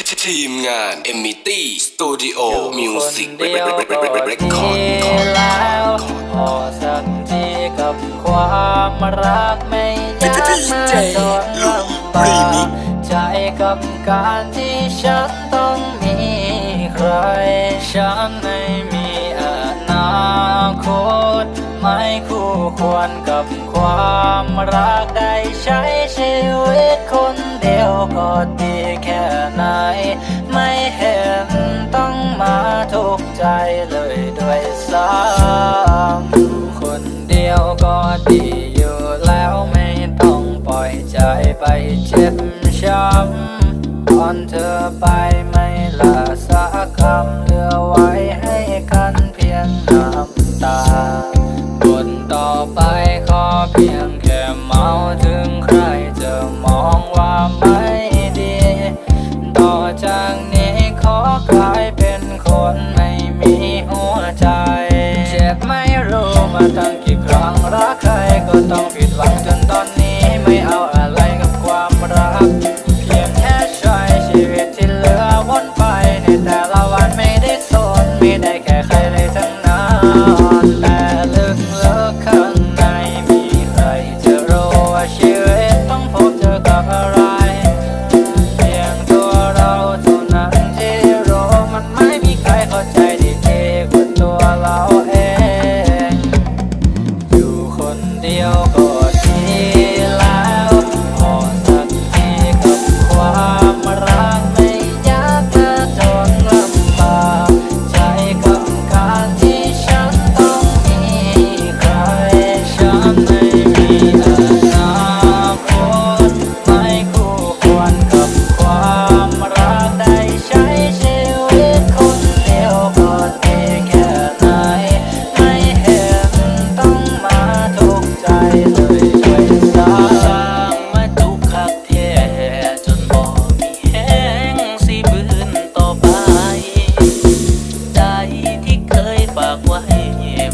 ทีมงาน e m i t y Studio อยู่ Music คนเดียวก็ Record ดี Record แล้วพอสักทีกับความรักไม่ยากมาจนลำบากใจกับการที่ฉันต้องมีใคร ฉันไม่มีอนาคต ไม่คู่ควรกับความรักได้ใช้ชีวิตคนเดียวก็ดีแค่ ใจไปเจ็บช้ำตอนเธอไปไม่ละสักคำเหลือไว้ให้กันเพียงน้ำตาบนต่อไปขอเพียงแค่เมาถึงใครจะมองว่าไม่ดี ต่อจากนี้ขอกลายเป็นคนไม่มีหัวใจ ค ฝากไว้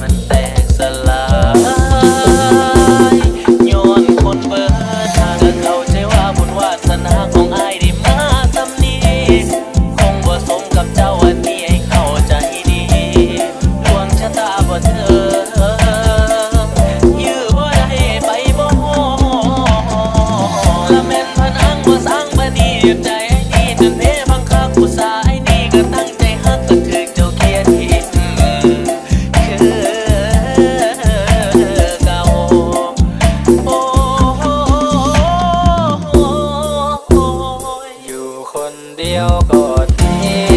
มันแตกสลายย้อนคนเบิดทางเข้าใจว่าบุญวาสนาของอายได้มาสำนีคงบ่สมกับเจ้าอันนี้ให้เข้าใจดีดวงชะตาบ่เธอยื้อบ่ได้ไปบ่ละแม่นพนังบ่สร้างบ่ดีใจ เดียวก็ดี